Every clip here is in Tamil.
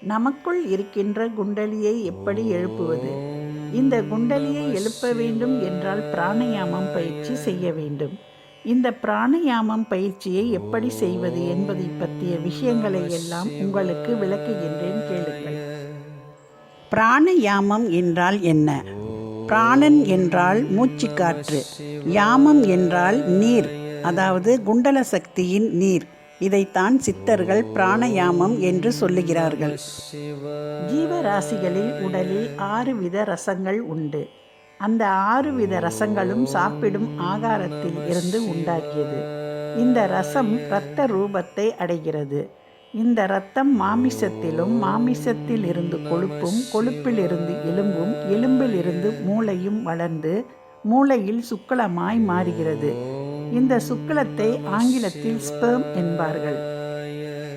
நமக்குள் இருக்கின்ற குண்டலியை எப்படி எழுப்புவது? இந்த குண்டலியை எழுப்ப வேண்டும் என்றால் பிராணயாமம் பயிற்சி செய்ய வேண்டும். இந்த பிராணயாமம் பயிற்சியை எப்படி செய்வது என்பதை பற்றிய விஷயங்களை எல்லாம் உங்களுக்கு விளக்குகின்றேன் கேளுங்கள். பிராணயாமம் என்றால் என்ன? பிராணன் என்றால் மூச்சுக்காற்று. யாமம் என்றால் நீர் அதாவது குண்டல சக்தியின் நீர். இதைத்தான் சித்தர்கள் பிராணயாமம் என்று சொல்லுகிறார்கள். ஜீவராசிகளில் உடலில் ஆறு வித ரசங்கள் உண்டு. அந்த ஆறு வித ரசங்களும் சாப்பிடும் ஆகாரத்தில் இருந்து உண்டாக்கியது. இந்த ரசம் இரத்த ரூபத்தை அடைகிறது. இந்த இரத்தம் மாமிசத்திலும் மாமிசத்தில் இருந்து கொழுப்பும் கொழுப்பில் இருந்து எலும்பும் எலும்பில் இருந்து மூளையும் வளர்ந்து மூளையில் சுக்களமாய் மாறுகிறது. இந்த சுக்களத்தை ஆங்கிலத்தில் ஸ்பெர்ம் என்பார்கள்.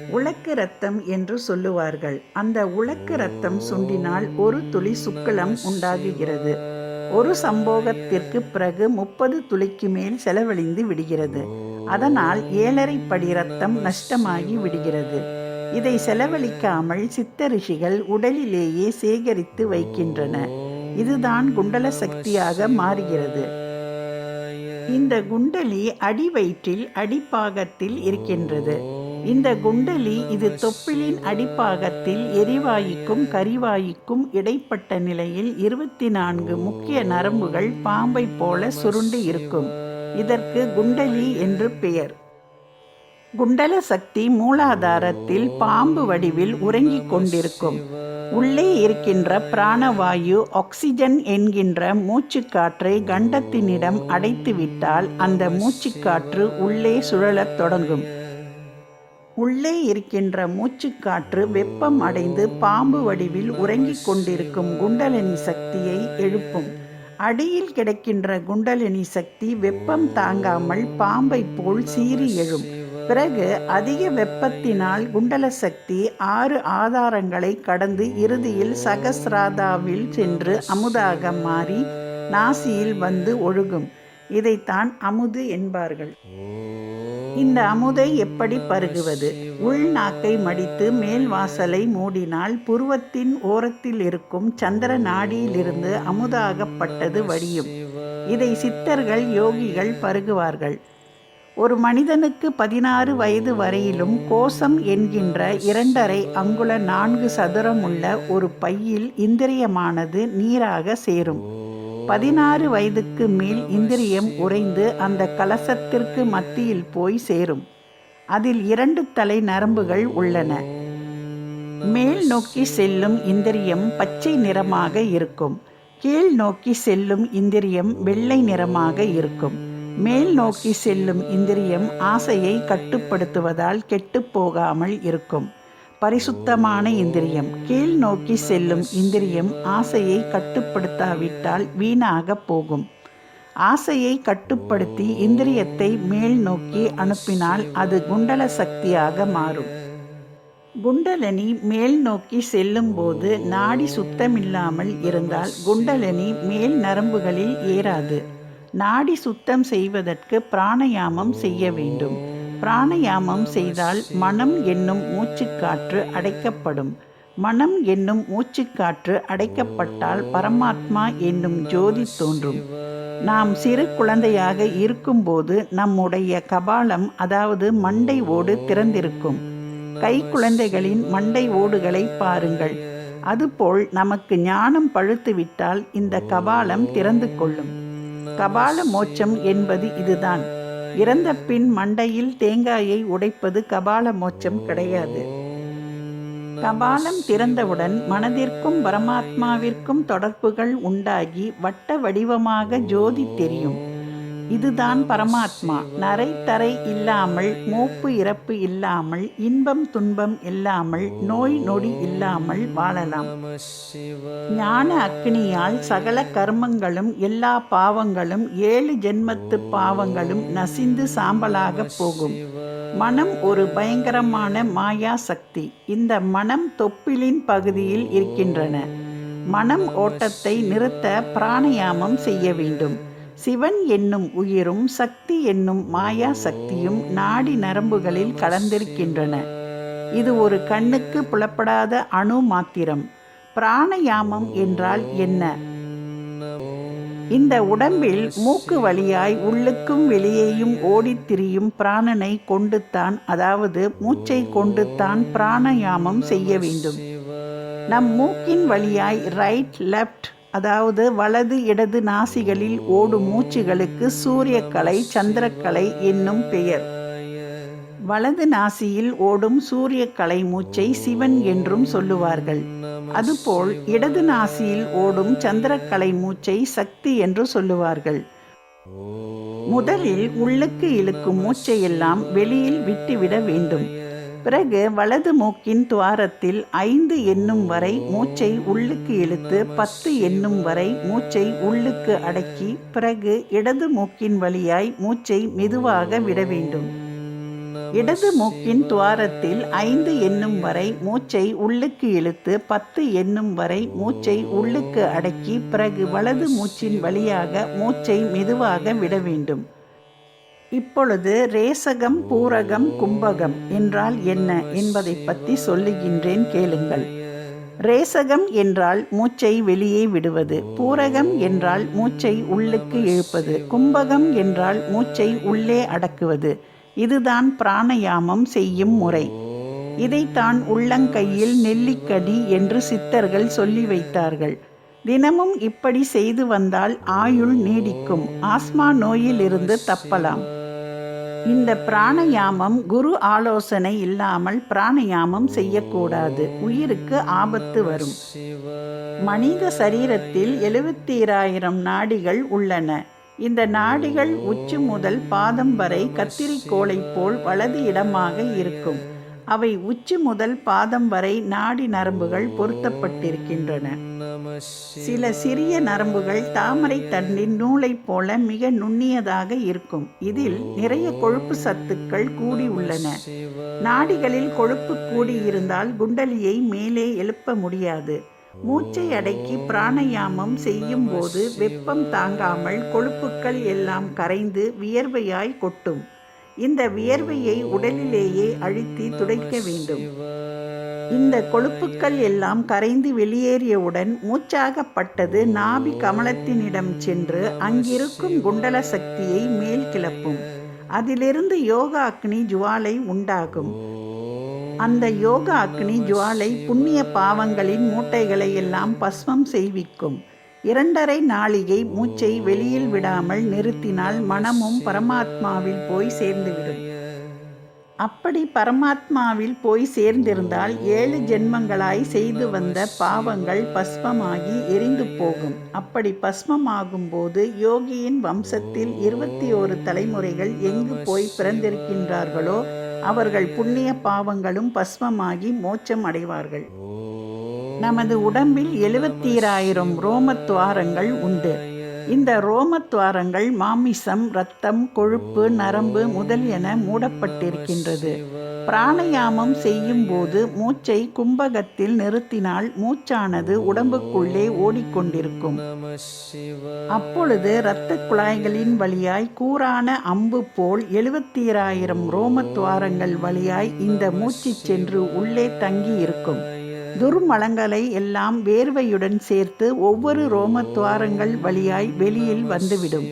உலக்கு ரத்தம் என்று சொல்லுவார்கள். அந்த உலக்கு ரத்தம் சுண்டினால் ஒரு துளி சுக்களம் உண்டாகுகிறது. ஒரு சம்போகத்திற்கு பிறகு முப்பது துளிக்கு மேல் செலவழிந்து விடுகிறது. அதனால் ஏழரை படி ரத்தம் நஷ்டமாகி விடுகிறது. இதை செலவழிக்காமல் சித்த ரிஷிகள் உடலிலேயே சேகரித்து வைக்கின்றன. இதுதான் குண்டல சக்தியாக மாறுகிறது. இந்த குண்டலி அடிவயிற்றில் அடிப்பாகத்தில் இருக்கின்றது. இந்த குண்டலி இது தொப்பிலின் அடிப்பாகத்தில் எரிவாயுக்கும் கரிவாயுக்கும் இடைப்பட்ட நிலையில் இருபத்தி நான்கு முக்கிய நரம்புகள் பாம்பை போல சுருண்டு இருக்கும். இதற்கு குண்டலி என்று பெயர். குண்டல சக்தி மூலாதாரத்தில் பாம்பு வடிவில் உறங்கிக் கொண்டிருக்கும். உள்ளே இருக்கின்ற பிராணவாயு ஆக்சிஜன் என்கின்ற மூச்சுக்காற்றை கண்டத்தினிடம் அடைத்துவிட்டால் அந்த மூச்சுக்காற்று உள்ளே சுழலத் தொடங்கும். உள்ளே இருக்கின்ற மூச்சுக்காற்று வெப்பம் அடைந்து பாம்பு வடிவில் உறங்கிக் கொண்டிருக்கும் குண்டலினி சக்தியை எழுப்பும். அடியில் கிடக்கின்ற குண்டலினி சக்தி வெப்பம் தாங்காமல் பாம்பை போல் சீறி எழும். பிறகு அதிக வெப்பத்தினால் குண்டல சக்தி ஆறு ஆதாரங்களை கடந்து இறுதியில் சகசிராதாவில் சென்று அமுதாக மாறி நாசியில் வந்து ஒழுகும். இதைத்தான் அமுது என்பார்கள். இந்த அமுதை எப்படி பருகுவது? உள்நாக்கை மடித்து மேல் வாசலை மூடினால் புருவத்தின் ஓரத்தில் இருக்கும் சந்திர நாடியிலிருந்து அமுதாகப்பட்டது வடியும். இதை சித்தர்கள் யோகிகள் பருகுவார்கள். ஒரு மனிதனுக்கு பதினாறு வயது வரையிலும் கோசம் என்கின்ற இரண்டரை அங்குல நான்கு சதுரமுள்ள ஒரு பையில் இந்திரியமானது நீராக சேரும். பதினாறு வயதுக்கு மேல் இந்திரியம் உறைந்து அந்த கலசத்திற்கு மத்தியில் போய் சேரும். அதில் இரண்டு தலை நரம்புகள் உள்ளன. மேல் நோக்கி செல்லும் இந்திரியம் பச்சை நிறமாக இருக்கும். கீழ் நோக்கி செல்லும் இந்திரியம் வெள்ளை நிறமாக இருக்கும். மேல் நோக்கி செல்லும் இந்திரியம் ஆசையை கட்டுப்படுத்துவதால் கெட்டுப் போகாமல் இருக்கும். பரிசுத்தமான இந்திரியம். கீழ் நோக்கி செல்லும் இந்திரியம் ஆசையை கட்டுப்படுத்தாவிட்டால் வீணாக போகும். ஆசையை கட்டுப்படுத்தி இந்திரியத்தை மேல் நோக்கி அனுப்பினால் அது குண்டல சக்தியாக மாறும். குண்டலனி மேல் நோக்கி செல்லும்போது நாடி சுத்தமில்லாமல் இருந்தால் குண்டலனி மேல் நரம்புகளில் ஏறாது. நாடி சுத்தம் செய்வதற்கு பிராணயாமம் செய்ய வேண்டும். பிராணயாமம் செய்தால் மனம் என்னும் மூச்சுக்காற்று அடைக்கப்படும். மனம் என்னும் மூச்சுக்காற்று அடைக்கப்பட்டால் பரமாத்மா என்னும் ஜோதி தோன்றும். நாம் சிறு குழந்தையாக இருக்கும்போது நம்முடைய கபாலம் அதாவது மண்டை ஓடு திறந்திருக்கும். கை குழந்தைகளின் மண்டை ஓடுகளை பாருங்கள். அதுபோல் நமக்கு ஞானம் பழுத்துவிட்டால் இந்த கபாலம் திறந்து கொள்ளும். கபால மோட்சம் என்பது இதுதான். இறந்த பின் மண்டையில் தேங்காயை உடைப்பது கபால மோட்சம் கிடையாது. கபாலம் திறந்தவுடன் மனதிற்கும் பரமாத்மாவிற்கும் தொடர்புகள் உண்டாகி வட்ட வடிவமாக ஜோதி தெரியும். இதுதான் பரமாத்மா. நரை தரை இல்லாமல் மூப்பு இறப்பு இல்லாமல் இன்பம் துன்பம் இல்லாமல் நோய் நொடி இல்லாமல் வாழலாம். ஞான அக்னியால் சகல கர்மங்களும் எல்லா பாவங்களும் ஏழு ஜென்மத்து பாவங்களும் நசிந்து சாம்பலாக போகும். மனம் ஒரு பயங்கரமான மாயா சக்தி இந்த மனம் தொப்பிலின் பகுதியில் இருக்கின்றன. மனம் ஓட்டத்தை நிறுத்த பிராணயாமம் செய்ய வேண்டும். சிவன் என்னும் உயிரும் சக்தி என்னும் மாயா சக்தியும் நாடி நரம்புகளில் கலந்திருக்கின்றன. இது ஒரு கண்ணுக்கு புலப்படாத அணு மாத்திரம். பிராணயாமம் என்றால் என்ன? இந்த உடம்பில் மூக்கு வழியாய் உள்ளுக்கும் வெளியேயும் ஓடித் திரியும் பிராணனை கொண்டுத்தான் அதாவது மூச்சை கொண்டுத்தான் பிராணயாமம் செய்ய வேண்டும். நம் மூக்கின் வழியாய் ரைட் லெஃப்ட் அதாவது வலது இடது நாசிகளில் ஓடும் மூச்சுகளுக்கு சூரியக்கலை சந்திரக்கலை என்னும் பெயர். வலது நாசியில் ஓடும் சூரியக்கலை மூச்சை சிவன் என்றும் சொல்லுவார்கள். அதுபோல் இடது நாசியில் ஓடும் சந்திரக்கலை மூச்சை சக்தி என்று சொல்லுவார்கள். முதலில் உள்ளுக்கு இழுக்கும் மூச்சையெல்லாம் வெளியில் விட்டுவிட வேண்டும். பிறகு வலது மூக்கின் துவாரத்தில் ஐந்து எண்ணும் வரை மூச்சை உள்ளுக்கு இழுத்து பத்து எண்ணும் வரை மூச்சை உள்ளுக்கு அடக்கி பிறகு இடது மூக்கின் வழியாய் மூச்சை மெதுவாக விட வேண்டும். இடது மூக்கின் துவாரத்தில் ஐந்து எண்ணும் வரை மூச்சை உள்ளுக்கு இழுத்து பத்து எண்ணும் வரை மூச்சை உள்ளுக்கு அடக்கி பிறகு வலது மூச்சின் வழியாக மூச்சை மெதுவாக விட வேண்டும். இப்பொழுது ரேசகம் பூரகம் கும்பகம் என்றால் என்ன என்பதை பற்றி சொல்லுகின்றேன் கேளுங்கள். ரேசகம் என்றால் மூச்சை வெளியே விடுவது பூரகம் என்றால் மூச்சை உள்ளுக்கு இழுப்பது கும்பகம் என்றால் மூச்சை உள்ளே அடக்குவது. இதுதான் பிராணயாமம் செய்யும் முறை. இதைத்தான் உள்ளங்கையில் நெல்லிக்கனி என்று சித்தர்கள் சொல்லி வைத்தார்கள். தினமும் இப்படி செய்து வந்தால் ஆயுள் நீடிக்கும். ஆஸ்மா நோயிலிருந்து தப்பலாம். இந்த பிராணயாமம் குரு ஆலோசனை இல்லாமல் பிராணயாமம் செய்யக்கூடாது. உயிருக்கு ஆபத்து வரும். மனித சரீரத்தில் எழுபத்தீராயிரம் நாடிகள் உள்ளன. இந்த நாடிகள் உச்சி முதல் பாதம் வரை கத்திரிக்கோளைப் போல் வலது இடமாக இருக்கும். அவை உச்சி முதல் பாதம் வரை நாடி நரம்புகள் பொருத்தப்பட்டிருக்கின்றன. சில சிறிய நரம்புகள் தாமரை தண்டின் நூலைப் போல மிக நுண்ணியதாக இருக்கும். இதில் நிறைய கொழுப்பு சத்துக்கள் கூடி உள்ளன. நாடிகளில் கொழுப்பு கூடியிருந்தால் குண்டலியை மேலே எழுப்ப முடியாது. மூச்சை அடக்கி பிராணயாமம் செய்யும் போது வெப்பம் தாங்காமல் கொழுப்புக்கள் எல்லாம் கரைந்து வியர்வையாய் கொட்டும். இந்த வியர்வையை உடலிலேயே அழுத்தி துடைக்க வேண்டும். இந்த கொழுப்புக்கள் எல்லாம் கரைந்து வெளியேறியவுடன் மூச்சாகப்பட்டது நாபி கமலத்தினிடம் சென்று அங்கிருக்கும் குண்டல சக்தியை மேல் கிளப்பும். அதிலிருந்து யோகா அக்னி ஜுவாலை உண்டாகும். அந்த யோக அக்னி ஜுவாலை புண்ணிய பாவங்களின் மூட்டைகளை எல்லாம் பஸ்மம் செய்விக்கும். இரண்டரை நாளிகை மூச்சை வெளியில் விடாமல் நிறுத்தினால் மனமும் பரமாத்மாவில் போய் சேர்ந்துவிடும். அப்படி பரமாத்மாவில் போய் சேர்ந்திருந்தால் ஏழு ஜென்மங்களாய் செய்து வந்த பாவங்கள் பஸ்மமாகி எரிந்து போகும். அப்படி பஸ்மமாகும் போது யோகியின் வம்சத்தில் இருபத்தி ஓரு தலைமுறைகள் எங்கு போய் பிறந்திருக்கின்றார்களோ அவர்கள் புண்ணிய பாவங்களும் பஸ்மமாகி மோட்சம் அடைவார்கள். நமது உடம்பில் எழுபத்தீராயிரம் ரோமத்துவாரங்கள் உண்டு. இந்த ரோமத்வாரங்கள் மாமிசம் இரத்தம் கொழுப்பு நரம்பு முதலியன மூடப்பட்டிருக்கின்றது. பிராணயாமம் செய்யும் போது மூச்சை கும்பகத்தில் நிறுத்தினால் மூச்சானது உடம்புக்குள்ளே ஓடிக்கொண்டிருக்கும். அப்பொழுது இரத்த குழாய்களின் வழியாய் கூறான அம்பு போல் எழுபத்தீராயிரம் ரோமத்வாரங்கள் வழியாய் இந்த மூச்சு சென்று உள்ளே தங்கி இருக்கும் துர்மலங்களை எல்லாம் வேர்வையுடன் சேர்த்து ஒவ்வொரு ரோமத்துவாரங்கள் வழியாய் வெளியில் வந்துவிடும்.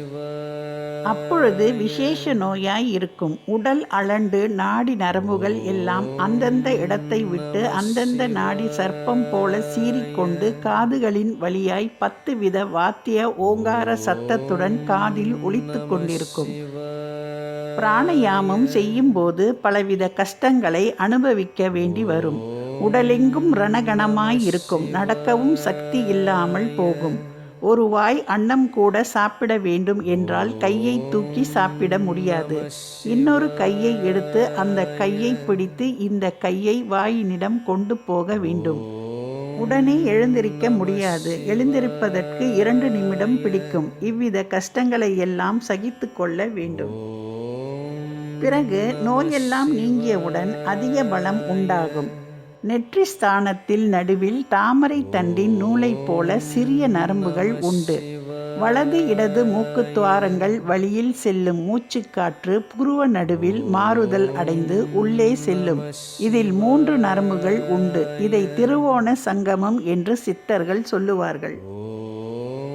அப்பொழுது விசேஷ நோயாய் இருக்கும். உடல் அளண்டு நாடி நரம்புகள் எல்லாம் அந்தந்த இடத்தை விட்டு அந்தந்த நாடி சர்ப்பம் போல சீறிக்கொண்டு காதுகளின் வழியாய் பத்து வித வாத்திய ஓங்கார சத்தத்துடன் காதில் ஒழித்து கொண்டிருக்கும். பிராணயாமம் செய்யும்போது பலவித கஷ்டங்களை அனுபவிக்க வேண்டி வரும். உடலெங்கும் ரணகணமாய் இருக்கும். நடக்கவும் சக்தி இல்லாமல் போகும். ஒரு வாய் அன்னம் கூட சாப்பிட வேண்டும் என்றால் கையை தூக்கி சாப்பிட முடியாது. இன்னொரு கையை எடுத்து அந்த கையை பிடித்து இந்த கையை வாயினிடம் கொண்டு போக வேண்டும். உடனே எழுந்திருக்க முடியாது. எழுந்திருப்பதற்கு இரண்டு நிமிடம் பிடிக்கும். இவ்வித கஷ்டங்களை எல்லாம் சகித்து கொள்ள வேண்டும். பிறகு நோயெல்லாம் நீங்கியவுடன் அதிக பலம் உண்டாகும். நெற்றி ஸ்தானத்தில் நடுவில் தாமரை தண்டின் நூலைப் போல சிறிய நரம்புகள் உண்டு. வலது இடது மூக்கு துவாரங்கள் வழியில் செல்லும் மூச்சுக்காற்று புருவ நடுவில் மாறுதல் அடைந்து உள்ளே செல்லும். இதில் மூன்று நரம்புகள் உண்டு. இதை திருவோண சங்கமம் என்று சித்தர்கள் சொல்லுவார்கள்.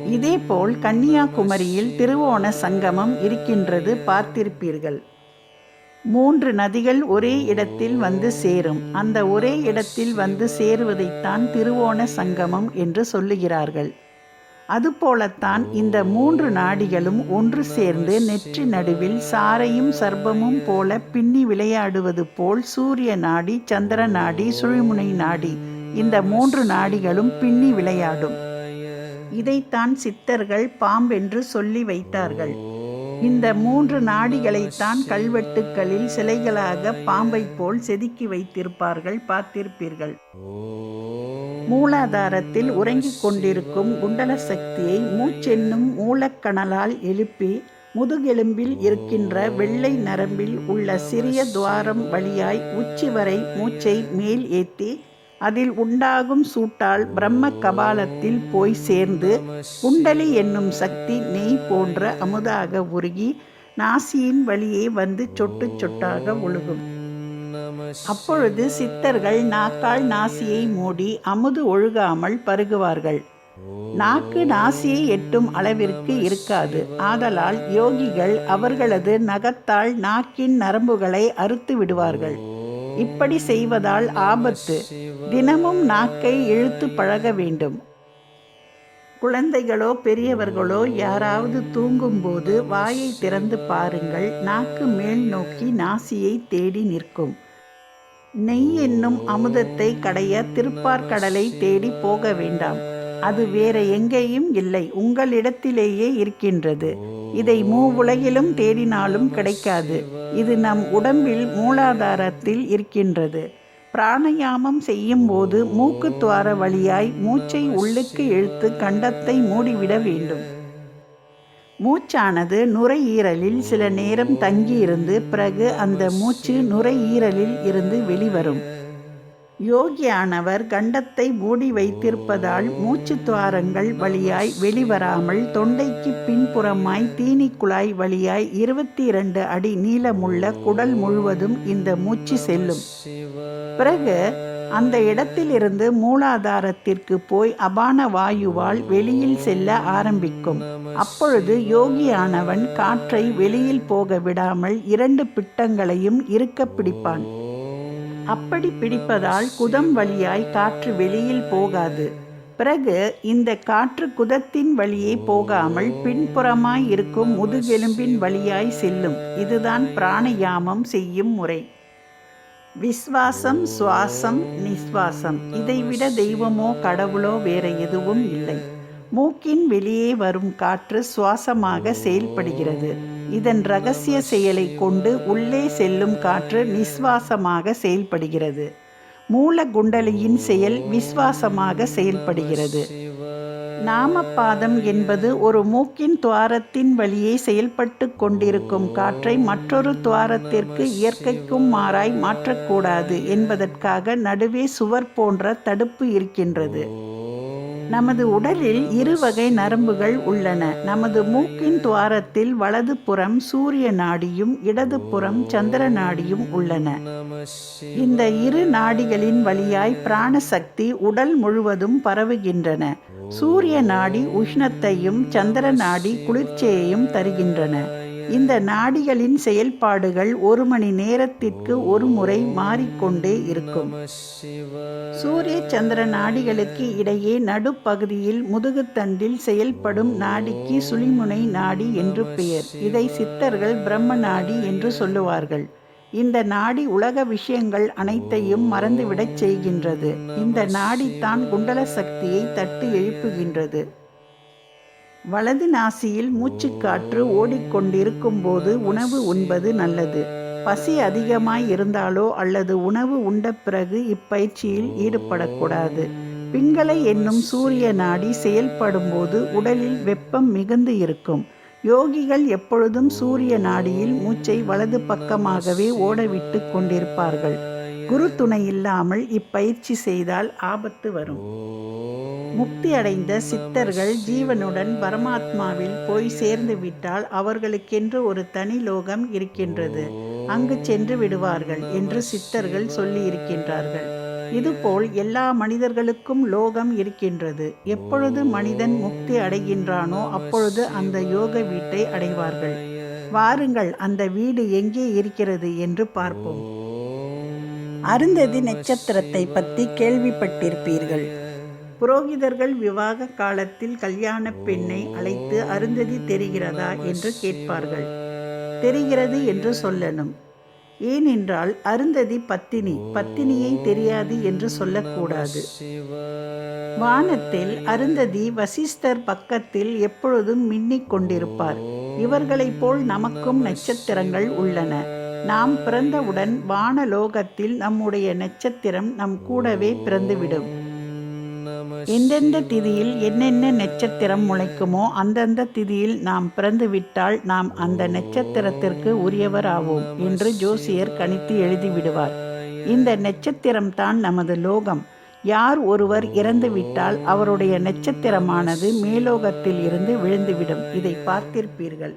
இதேபோல் கன்னியாகுமரியில் திருவோண சங்கமம் இருக்கின்றது பார்த்திருப்பீர்கள். மூன்று நதிகள் ஒரே இடத்தில் வந்து சேரும். அந்த ஒரே இடத்தில் வந்து சேருவதைத்தான் திருவோண சங்கமம் என்று சொல்லுகிறார்கள். அதுபோலத்தான் இந்த மூன்று நாடிகளும் ஒன்று சேர்ந்து நெற்றி நடுவில் சாரையும் சர்ப்பமும் போல பின்னி விளையாடுவது போல் சூரிய நாடி சந்திர நாடி சுழிமுனை நாடி இந்த மூன்று நாடிகளும் பின்னி விளையாடும். இதைத்தான் சித்தர்கள் பாம்பென்று சொல்லி வைத்தார்கள். இந்த மூன்று நாடிகளைத்தான் கல்வெட்டுக்களில் சிலைகளாக பாம்பை போல் செதுக்கி வைத்திருப்பார்கள் பார்த்திருப்பீர்கள். மூலாதாரத்தில் உறங்கிக் கொண்டிருக்கும் குண்டல சக்தியை மூச்சென்னும் மூலக்கணலால் எழுப்பி முதுகெலும்பில் இருக்கின்ற வெள்ளை நரம்பில் உள்ள சிறிய துவாரம் வழியாய் உச்சி வரை மூச்சை மேல் ஏற்றி அதில் உண்டாகும் சூட்டால் பிரம்ம கபாலத்தில் போய் சேர்ந்து குண்டலி என்னும் சக்தி நெய் போன்ற அமுதாக உருகி நாசியின் வழியே வந்து சொட்டு சொட்டாக ஒழுகும். அப்பொழுது சித்தர்கள் நாக்கால் நாசியை மூடி அமுது ஒழுகாமல் பருகுவார்கள். நாக்கு நாசியை எட்டும் அளவிற்கு இருக்காது. ஆதலால் யோகிகள் அவர்களது நகத்தால் நாக்கின் நரம்புகளை அறுத்து விடுவார்கள். இப்படி செய்வதால் ஆபத்து. தினமும் நாக்கை இழுத்து பழக வேண்டும். குழந்தைகளோ பெரியவர்களோ யாராவது தூங்கும்போது வாயை திறந்து பாருங்கள். நாக்கு மேல் நோக்கி நாசியை தேடி நிற்கும். நெய் என்னும் அமுதத்தை கடைய திருப்பார்கடலை தேடி போக வேண்டாம். அது வேற எங்கேயும் இல்லை உங்களிடத்திலேயே இருக்கின்றது. இதை மூவுலகிலும் தேடினாலும் கிடைக்காது. இது நம் உடம்பில் மூலாதாரத்தில் இருக்கின்றது. பிராணயாமம் செய்யும்போது மூக்கு துவார வழியாய் மூச்சை உள்ளுக்கு இழுத்து கண்டத்தை மூடிவிட வேண்டும். மூச்சானது நுரையீரலில் சில நேரம் தங்கியிருந்து பிறகு அந்த மூச்சு நுரையீரலில் இருந்து வெளிவரும். யோகியானவர் கண்டத்தை மூடி வைத்திருப்பதால் மூச்சு துவாரங்கள் வழியாய் வெளிவராமல் தொண்டைக்கு பின்புறமாய் தீனிக்குழாய் வழியாய் இருபத்தி இரண்டு அடி நீளமுள்ள குடல் முழுவதும் இந்த மூச்சு செல்லும். பிறகு அந்த இடத்திலிருந்து மூலாதாரத்திற்கு போய் அபான வாயுவால் வெளியில் செல்ல ஆரம்பிக்கும். அப்பொழுது யோகியானவன் காற்றை வெளியில் போக விடாமல் இரண்டு பிட்டங்களையும் இருக்க பிடிப்பான். அப்படி பிடிப்பதால் குதம் வழியாய் காற்று வெளியில் போகாது. பிறகு இந்த காற்று குதத்தின் வழியே போகாமல் பின்புறமாய் இருக்கும் முதுகெலும்பின் வழியாய் செல்லும். இதுதான் பிராணயாமம் செய்யும் முறை. விஸ்வாசம் சுவாசம் நிஸ்வாசம். இதைவிட தெய்வமோ கடவுளோ வேற எதுவும் இல்லை. மூக்கின் வெளியே வரும் காற்று சுவாசமாக செயல்படுகிறது. இதன் ரகசிய செயலை கொண்டு உள்ளே செல்லும் காற்று நிஸ்வாசமாக செயல்படுகிறது. மூல குண்டலியின் செயல் விஸ்வாசமாக செயல்படுகிறது. நாமப்பாதம் என்பது ஒரு மூக்கின் துவாரத்தின் வழியே செயல்பட்டு கொண்டிருக்கும் காற்றை மற்றொரு துவாரத்திற்கு இயற்கைக்கும் மாறாய் மாற்றக்கூடாது என்பதற்காக நடுவே சுவர் போன்ற தடுப்பு இருக்கின்றது. நமது உடலில் இரு வகை நரம்புகள் உள்ளன. நமது மூக்கின் துவாரத்தில் வலது புறம் சூரிய நாடியும் இடது புறம் சந்திர நாடியும் உள்ளன. இந்த இரு நாடிகளின் வழியாய் பிராணசக்தி உடல் முழுவதும் பரவுகின்றன. சூரிய நாடி உஷ்ணத்தையும் சந்திர நாடி குளிர்ச்சியையும் தருகின்றன. இந்த நாடிகளின் செயல்பாடுகள் ஒரு மணி நேரத்திற்கு ஒரு முறை மாறிக்கொண்டே இருக்கும். சூரிய சந்திர நாடிகளுக்கு இடையே நடுப்பகுதியில் முதுகுத்தண்டில் செயல்படும் நாடிக்கு சுழிமுனை நாடி என்று பெயர். இதை சித்தர்கள் பிரம்ம நாடி என்று சொல்லுவார்கள். இந்த நாடி உலக விஷயங்கள் அனைத்தையும் மறந்துவிடச் செய்கின்றது. இந்த நாடித்தான் குண்டல சக்தியை தட்டு எழுப்புகின்றது. வலது நாசியில் மூச்சுக்காற்று ஓடிக்கொண்டிருக்கும் போது உணவு உண்பது நல்லது. பசி அதிகமாய் இருந்தாலோ அல்லது உணவு உண்ட பிறகு இப்பயிற்சியில் ஈடுபடக்கூடாது. பிங்களை என்னும் சூரிய நாடி செயல்படும் போது உடலில் வெப்பம் மிகுந்து இருக்கும். யோகிகள் எப்பொழுதும் சூரிய நாடியில் மூச்சை வலது பக்கமாகவே ஓடவிட்டு கொண்டிருப்பார்கள். குரு துணை இல்லாமல் இப்பயிற்சி செய்தால் ஆபத்து வரும். முக்தி அடைந்த சித்தர்கள் ஜீவனுடன் பரமாத்மாவில் போய் சேர்ந்து விட்டால் அவர்களுக்கென்று ஒரு தனி லோகம் இருக்கின்றது. அங்கு சென்று விடுவார்கள் என்று சித்தர்கள் சொல்லி இருக்கின்றார்கள். இதுபோல் எல்லா மனிதர்களுக்கும் லோகம் இருக்கின்றது. எப்பொழுது மனிதன் முக்தி அடைகின்றானோ அப்பொழுது அந்த யோக வீட்டை அடைவார்கள். வாருங்கள் அந்த வீடு எங்கே இருக்கிறது என்று பார்ப்போம். அருந்ததி நட்சத்திரத்தை பற்றி கேள்விப்பட்டிருப்பீர்கள். புரோகிதர்கள் விவாக காலத்தில் கல்யாண பெண்ணை அழைத்து அருந்ததி தெரிகிறதா என்று கேட்பார்கள். தெரிகிறது என்று சொல்லணும். ஏனென்றால் அருந்ததி பத்தினி பத்தினியை தெரியாது என்று சொல்லக்கூடாது. வானத்தில் அருந்ததி வசிஷ்டர் பக்கத்தில் எப்பொழுதும் மின்னிக் கொண்டிருப்பார். இவர்களைப் போல் நமக்கும் நட்சத்திரங்கள் உள்ளன. நாம் பிறந்தவுடன் வானலோகத்தில் நம்முடைய நட்சத்திரம் நம் கூடவே பிறந்துவிடும். எந்தெந்த திதியில் என்னென்ன நட்சத்திரம் முளைக்குமோ அந்தந்த திதியில் நாம் பிறந்துவிட்டால் நாம் அந்த நட்சத்திரத்திற்கு உரியவர் ஆவோம் என்று ஜோசியர் கணித்து எழுதிவிடுவார். இந்த நட்சத்திரம்தான் நமது லோகம். யார் ஒருவர் இறந்துவிட்டால் அவருடைய நட்சத்திரமானது மேலோகத்தில் இருந்து விழுந்துவிடும். இதை பார்த்திருப்பீர்கள்.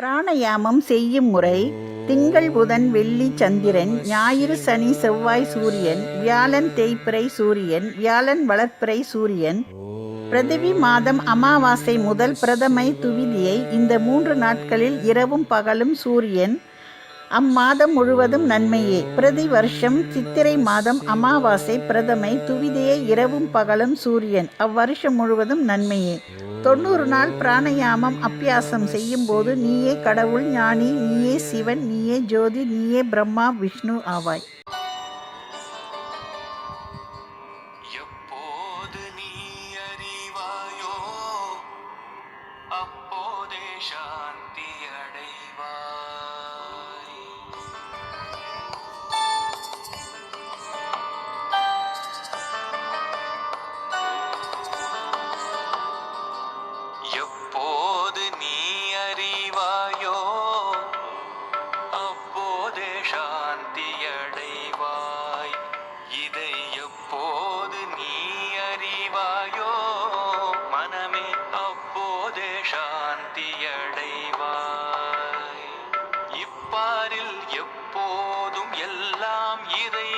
பிராணயாமம் செய்யும் முறை திங்கள் புதன் வெள்ளி சந்திரன் ஞாயிறு சனி செவ்வாய் சூரியன் வியாழன் தேய்பிறை சூரியன் வியாழன் வளர்ப்பிறை சூரியன். பிரதிவி மாதம் அமாவாசை முதல் பிரதமை துவிதியை இந்த மூன்று நாட்களில் இரவும் பகலும் சூரியன். அம்மாதம் முழுவதும் நன்மையே. பிரதி வருஷம் சித்திரை மாதம் அமாவாசை பிரதமை துவிதியை இரவும் பகலும் சூரியன். அவ்வருஷம் முழுவதும் நன்மையே. தொண்ணூறு நாள் பிராணயாமம் அப்பியாசம் செய்யும் போது நீயே கடவுள் ஞானி நீயே சிவன் நீயே ஜோதி நீயே பிரம்மா விஷ்ணு ஆவாய். எப்போது இப்பாரில் எப்போதும் எல்லாம் இறை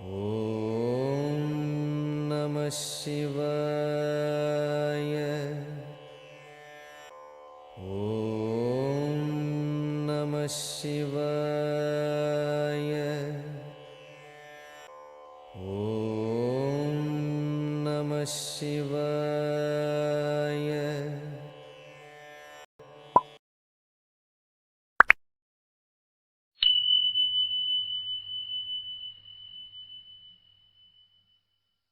ॐ नम शिवाय ॐ नम शििव